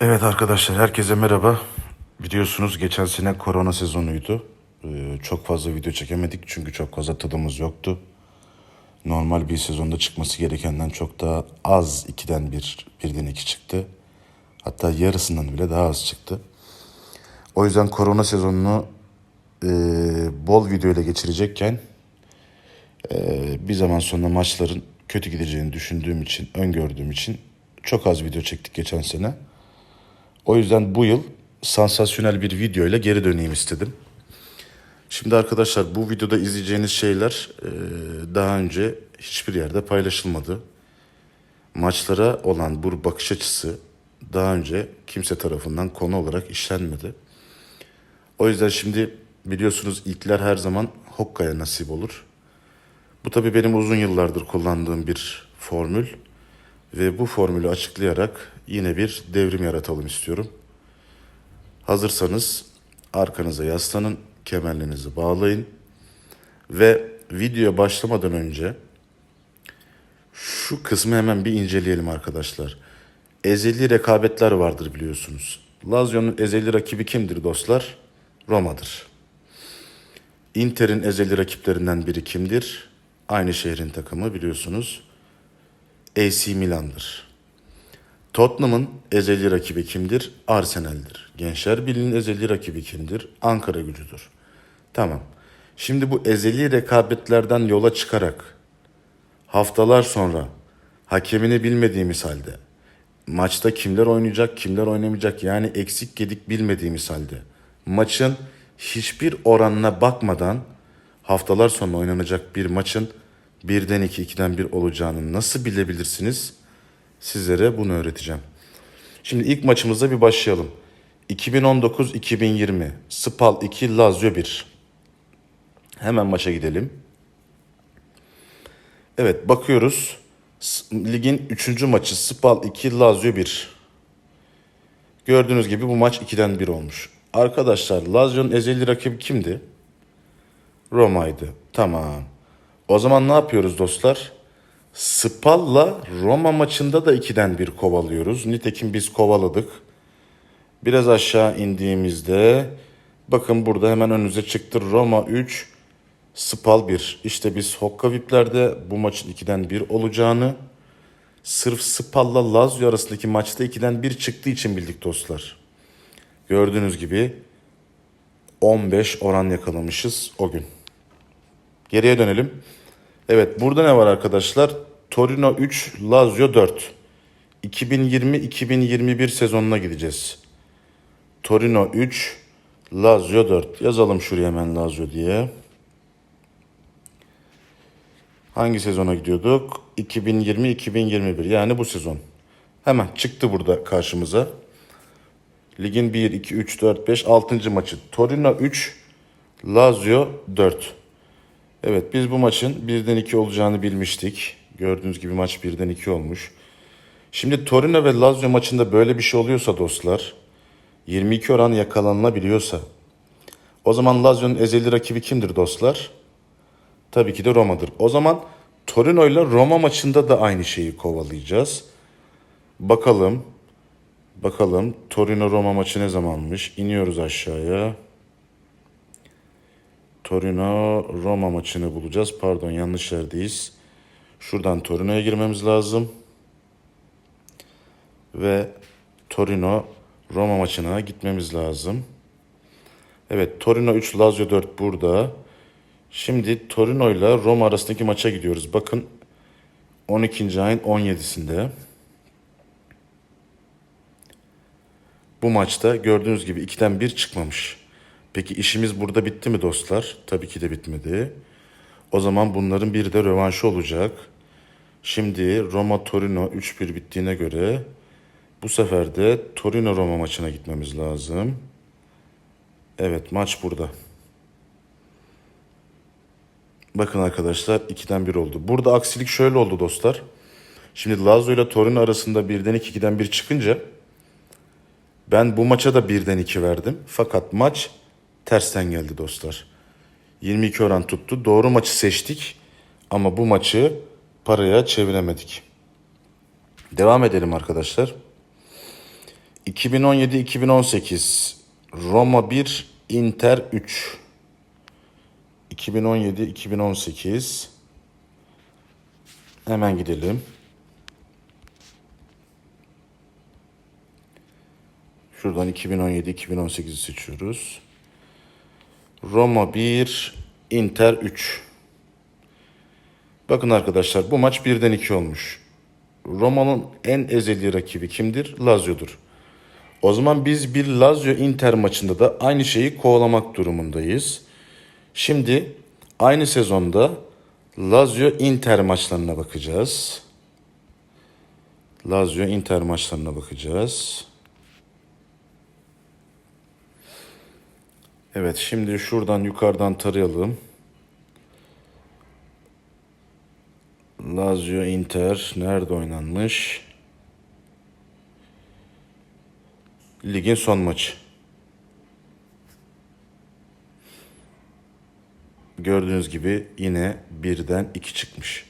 Evet arkadaşlar herkese merhaba. Biliyorsunuz geçen sene korona sezonuydu. Ee, çok fazla video çekemedik çünkü çok fazla tadımız yoktu. Normal bir sezonda çıkması gerekenden çok daha az ikiden bir, birden iki çıktı. Hatta yarısından bile daha az çıktı. O yüzden korona sezonunu e, bol video ile geçirecekken e, bir zaman sonra maçların kötü gideceğini düşündüğüm için, öngördüğüm için çok az video çektik geçen sene. O yüzden bu yıl sansasyonel bir video ile geri döneyim istedim. Şimdi arkadaşlar bu videoda izleyeceğiniz şeyler e, daha önce hiçbir yerde paylaşılmadı. Maçlara olan bu bakış açısı daha önce kimse tarafından konu olarak işlenmedi. O yüzden şimdi biliyorsunuz ilkler her zaman Hokka'ya nasip olur. Bu tabii benim uzun yıllardır kullandığım bir formül ve bu formülü açıklayarak yine bir devrim yaratalım istiyorum. Hazırsanız arkanıza yaslanın, kemerlerinizi bağlayın ve videoya başlamadan önce şu kısmı hemen bir inceleyelim arkadaşlar. Ezeli rekabetler vardır biliyorsunuz. Lazio'nun ezeli rakibi kimdir dostlar? Roma'dır. Inter'in ezeli rakiplerinden biri kimdir? Aynı şehrin takımı biliyorsunuz. AC Milan'dır. Tottenham'ın ezeli rakibi kimdir? Arsenal'dir. Gençler Birliği'nin ezeli rakibi kimdir? Ankara gücüdür. Tamam. Şimdi bu ezeli rekabetlerden yola çıkarak haftalar sonra hakemini bilmediğimiz halde maçta kimler oynayacak, kimler oynamayacak yani eksik gedik bilmediğimiz halde maçın hiçbir oranına bakmadan haftalar sonra oynanacak bir maçın birden iki, ikiden bir olacağını nasıl bilebilirsiniz? Sizlere bunu öğreteceğim. Şimdi ilk maçımıza bir başlayalım. 2019-2020 Spal 2 Lazio 1. Hemen maça gidelim. Evet bakıyoruz. Ligin 3. maçı Spal 2 Lazio 1. Gördüğünüz gibi bu maç 2'den 1 olmuş. Arkadaşlar Lazio'nun ezeli rakibi kimdi? Roma'ydı. Tamam. O zaman ne yapıyoruz dostlar? Spal'la Roma maçında da 2'den 1 kovalıyoruz. Nitekim biz kovaladık. Biraz aşağı indiğimizde bakın burada hemen önünüze çıktı Roma 3, Spal 1. İşte biz Hokka VIP'lerde bu maçın 2'den 1 olacağını sırf Spal'la Lazio arasındaki maçta 2'den 1 çıktığı için bildik dostlar. Gördüğünüz gibi 15 oran yakalamışız o gün. Geriye dönelim. Evet burada ne var arkadaşlar? Torino 3, Lazio 4. 2020-2021 sezonuna gideceğiz. Torino 3, Lazio 4. Yazalım şuraya hemen Lazio diye. Hangi sezona gidiyorduk? 2020-2021 yani bu sezon. Hemen çıktı burada karşımıza. Ligin 1, 2, 3, 4, 5, 6. maçı. Torino 3, Lazio 4. Evet biz bu maçın 1'den 2 olacağını bilmiştik. Gördüğünüz gibi maç 1'den 2 olmuş. Şimdi Torino ve Lazio maçında böyle bir şey oluyorsa dostlar, 22 oran yakalanabiliyorsa, o zaman Lazio'nun ezeli rakibi kimdir dostlar? Tabii ki de Roma'dır. O zaman Torino ile Roma maçında da aynı şeyi kovalayacağız. Bakalım, bakalım Torino Roma maçı ne zamanmış? İniyoruz aşağıya. Torino Roma maçını bulacağız. Pardon yanlış yerdeyiz. Şuradan Torino'ya girmemiz lazım. Ve Torino Roma maçına gitmemiz lazım. Evet Torino 3 Lazio 4 burada. Şimdi Torino ile Roma arasındaki maça gidiyoruz. Bakın 12. ayın 17'sinde. Bu maçta gördüğünüz gibi 2'den 1 çıkmamış. Peki işimiz burada bitti mi dostlar? Tabii ki de bitmedi. O zaman bunların bir de rövanşı olacak. Şimdi Roma Torino 3-1 bittiğine göre bu sefer de Torino Roma maçına gitmemiz lazım. Evet maç burada. Bakın arkadaşlar 2'den 1 oldu. Burada aksilik şöyle oldu dostlar. Şimdi Lazio ile Torino arasında birden 2, 2'den 1 çıkınca ben bu maça da birden 2 verdim. Fakat maç tersten geldi dostlar. 22 oran tuttu. Doğru maçı seçtik ama bu maçı paraya çeviremedik. Devam edelim arkadaşlar. 2017-2018 Roma 1, Inter 3. 2017-2018 Hemen gidelim. Şuradan 2017-2018'i seçiyoruz. Roma 1, Inter 3. Bakın arkadaşlar bu maç 1'den 2 olmuş. Roma'nın en ezeli rakibi kimdir? Lazio'dur. O zaman biz bir Lazio Inter maçında da aynı şeyi kovalamak durumundayız. Şimdi aynı sezonda Lazio Inter maçlarına bakacağız. Lazio Inter maçlarına bakacağız. Evet şimdi şuradan yukarıdan tarayalım. Lazio Inter nerede oynanmış? Ligin son maçı. Gördüğünüz gibi yine birden iki çıkmış.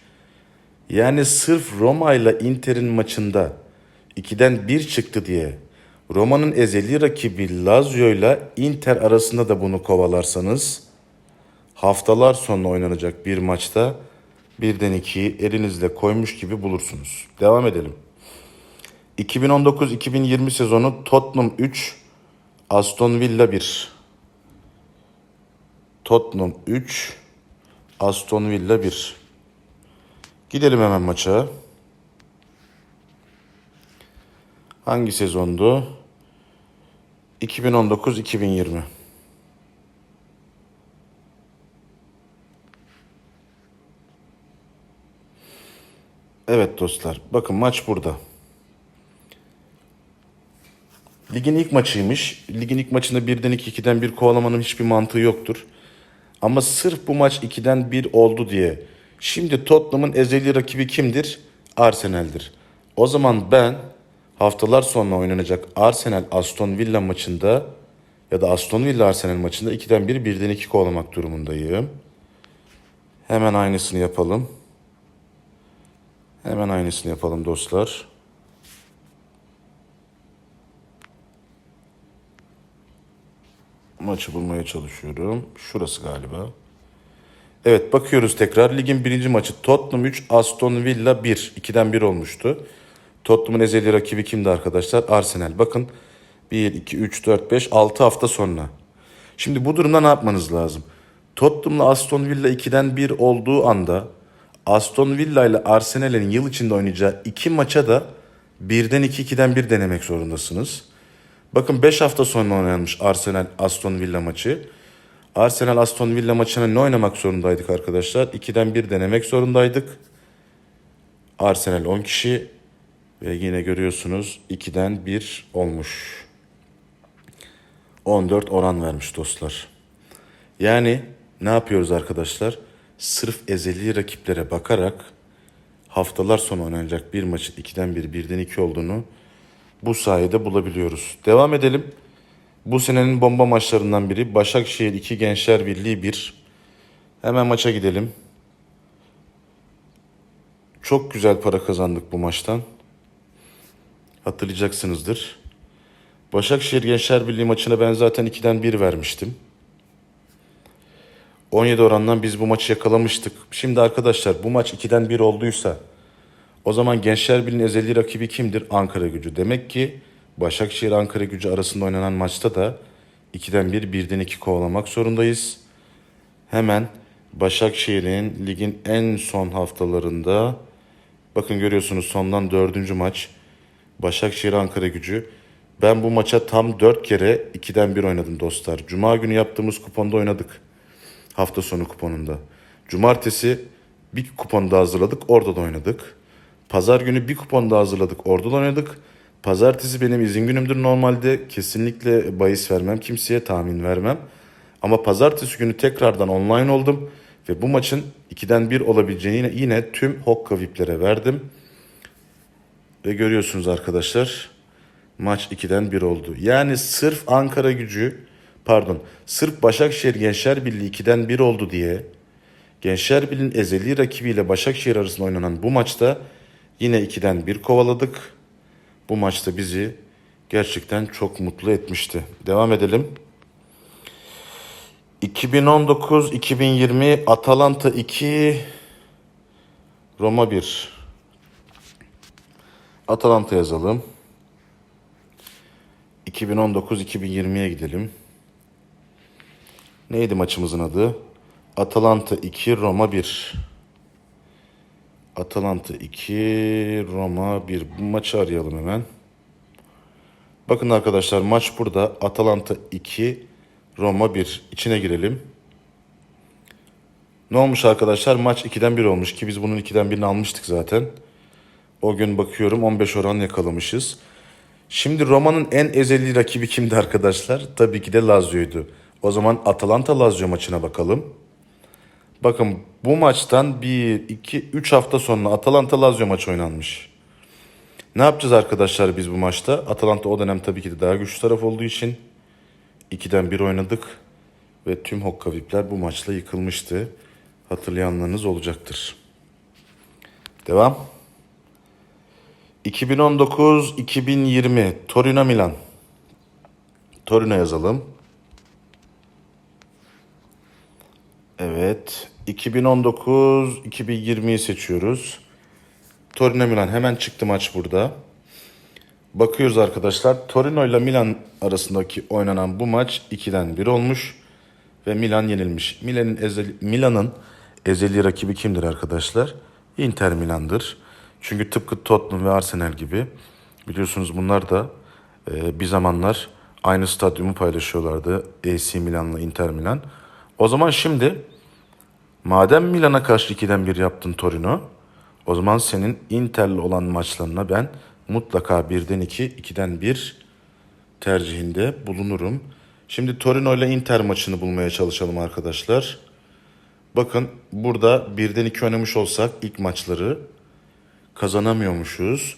Yani sırf Roma ile Inter'in maçında 2'den 1 çıktı diye Roma'nın ezeli rakibi Lazio ile Inter arasında da bunu kovalarsanız haftalar sonra oynanacak bir maçta birden 2'yi elinizle koymuş gibi bulursunuz. Devam edelim. 2019-2020 sezonu Tottenham 3, Aston Villa 1. Tottenham 3, Aston Villa 1. Gidelim hemen maça. Hangi sezondu? 2019-2020. Evet dostlar, bakın maç burada. Ligin ilk maçıymış. Ligin ilk maçında birden 2, 2'den 1 kovalamanın hiçbir mantığı yoktur. Ama sırf bu maç 2'den 1 oldu diye. Şimdi Tottenham'ın ezeli rakibi kimdir? Arsenal'dir. O zaman ben haftalar sonra oynanacak Arsenal Aston Villa maçında ya da Aston Villa Arsenal maçında 2'den 1 birden 2 kovalamak durumundayım. Hemen aynısını yapalım. Hemen aynısını yapalım dostlar. Maçı bulmaya çalışıyorum. Şurası galiba. Evet bakıyoruz tekrar. Ligin birinci maçı Tottenham 3, Aston Villa 1. 2'den 1 olmuştu. Tottenham'ın ezeli rakibi kimdi arkadaşlar? Arsenal. Bakın 1, 2, 3, 4, 5, 6 hafta sonra. Şimdi bu durumda ne yapmanız lazım? Tottenham'la Aston Villa 2'den 1 olduğu anda Aston Villa ile Arsenal'in yıl içinde oynayacağı iki maça da 1'den 2, 2'den 1 denemek zorundasınız. Bakın 5 hafta sonra oynanmış Arsenal Aston Villa maçı. Arsenal Aston Villa maçına ne oynamak zorundaydık arkadaşlar? 2'den 1 denemek zorundaydık. Arsenal 10 kişi ve yine görüyorsunuz 2'den 1 olmuş. 14 oran vermiş dostlar. Yani ne yapıyoruz arkadaşlar? Sırf ezeli rakiplere bakarak haftalar sonra oynanacak bir maçın 2'den 1, 1'den 2 olduğunu bu sayede bulabiliyoruz. Devam edelim. Bu senenin bomba maçlarından biri Başakşehir 2 Gençler Birliği 1. Hemen maça gidelim. Çok güzel para kazandık bu maçtan. Hatırlayacaksınızdır. Başakşehir Gençler Birliği maçına ben zaten 2'den 1 vermiştim. 17 orandan biz bu maçı yakalamıştık. Şimdi arkadaşlar bu maç 2'den 1 olduysa o zaman Gençler Birliği'nin ezeli rakibi kimdir? Ankara gücü. Demek ki Başakşehir Ankara gücü arasında oynanan maçta da 2'den 1, 1'den 2 kovalamak zorundayız. Hemen Başakşehir'in ligin en son haftalarında bakın görüyorsunuz sondan dördüncü maç Başakşehir Ankara gücü. Ben bu maça tam 4 kere 2'den 1 oynadım dostlar. Cuma günü yaptığımız kuponda oynadık. Hafta sonu kuponunda. Cumartesi bir kupon daha hazırladık. Orada da oynadık. Pazar günü bir kupon daha hazırladık. Orada da oynadık. Pazartesi benim izin günümdür normalde. Kesinlikle bahis vermem kimseye, tahmin vermem. Ama pazartesi günü tekrardan online oldum. Ve bu maçın 2'den 1 olabileceğini yine, yine tüm Hokka VIP'lere verdim. Ve görüyorsunuz arkadaşlar maç 2'den 1 oldu. Yani sırf Ankara gücü pardon sırf Başakşehir Gençler Birliği 2'den 1 oldu diye Gençler Birliği'nin ezeli rakibiyle Başakşehir arasında oynanan bu maçta yine 2'den 1 kovaladık. Bu maçta bizi gerçekten çok mutlu etmişti. Devam edelim. 2019-2020 Atalanta 2 Roma 1 Atalanta yazalım. 2019-2020'ye gidelim. Neydi maçımızın adı? Atalanta 2 Roma 1 Atalanta 2 Roma 1 Bu maçı arayalım hemen. Bakın arkadaşlar maç burada. Atalanta 2 Roma 1 içine girelim. Ne olmuş arkadaşlar? Maç 2'den 1 olmuş ki biz bunun 2'den 1'ini almıştık zaten. O gün bakıyorum 15 oran yakalamışız. Şimdi Roma'nın en ezeli rakibi kimdi arkadaşlar? Tabii ki de Lazio'ydu. O zaman Atalanta Lazio maçına bakalım. Bakın bu maçtan 1, 2, 3 hafta sonra Atalanta Lazio maçı oynanmış. Ne yapacağız arkadaşlar biz bu maçta? Atalanta o dönem tabii ki de daha güçlü taraf olduğu için 2'den 1 oynadık. Ve tüm Hokkavipler bu maçla yıkılmıştı. Hatırlayanlarınız olacaktır. Devam. 2019-2020 Torino Milan. Torino yazalım. Evet. 2019-2020'yi seçiyoruz. Torino Milan hemen çıktı maç burada. Bakıyoruz arkadaşlar. Torino ile Milan arasındaki oynanan bu maç 2'den 1 olmuş ve Milan yenilmiş. Milan'ın ezeli, Milan'ın ezeli rakibi kimdir arkadaşlar? Inter Milan'dır. Çünkü tıpkı Tottenham ve Arsenal gibi biliyorsunuz bunlar da e, bir zamanlar aynı stadyumu paylaşıyorlardı. AC Milan'la Inter Milan. O zaman şimdi madem Milan'a karşı 2'den 1 yaptın Torino, o zaman senin Inter'le olan maçlarına ben mutlaka 1'den 2, 2'den 1 tercihinde bulunurum. Şimdi Torino ile Inter maçını bulmaya çalışalım arkadaşlar. Bakın burada 1'den 2 oynamış olsak ilk maçları kazanamıyormuşuz.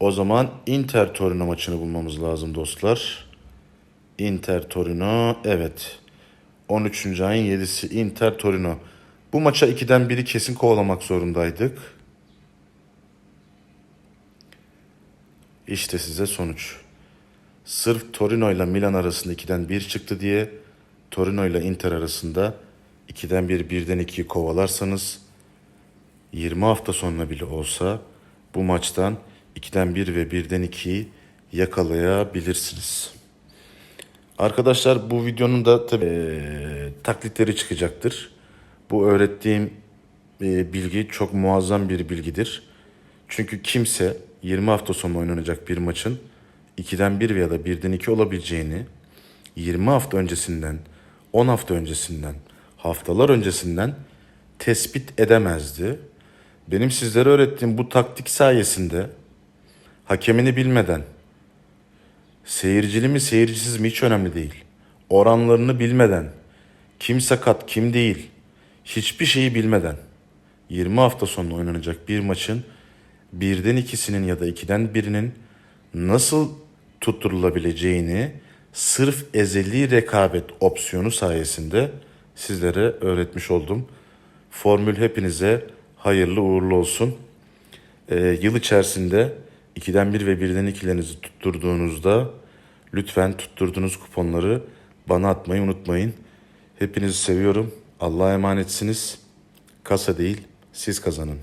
O zaman Inter Torino maçını bulmamız lazım dostlar. Inter Torino evet. 13. ayın 7'si Inter Torino. Bu maça 2'den 1'i kesin kovalamak zorundaydık. İşte size sonuç. Sırf Torino ile Milan arasında 2'den 1 çıktı diye Torino ile Inter arasında 2'den 1, 1'den 2'yi kovalarsanız 20 hafta sonra bile olsa bu maçtan 2'den 1 ve 1'den 2'yi yakalayabilirsiniz. Arkadaşlar bu videonun da tabii eee, taklitleri çıkacaktır. Bu öğrettiğim eee, bilgi çok muazzam bir bilgidir. Çünkü kimse 20 hafta sonra oynanacak bir maçın 2'den 1 veya da 1'den 2 olabileceğini 20 hafta öncesinden, 10 hafta öncesinden, haftalar öncesinden tespit edemezdi. Benim sizlere öğrettiğim bu taktik sayesinde hakemini bilmeden, seyircili mi seyircisiz mi hiç önemli değil. Oranlarını bilmeden, kim sakat kim değil, hiçbir şeyi bilmeden 20 hafta sonra oynanacak bir maçın birden ikisinin ya da ikiden birinin nasıl tutturulabileceğini sırf ezeli rekabet opsiyonu sayesinde sizlere öğretmiş oldum. Formül hepinize hayırlı uğurlu olsun. Ee, yıl içerisinde 2'den 1 ve 1'den 2'lerinizi tutturduğunuzda lütfen tutturduğunuz kuponları bana atmayı unutmayın. Hepinizi seviyorum. Allah'a emanetsiniz. Kasa değil, siz kazanın.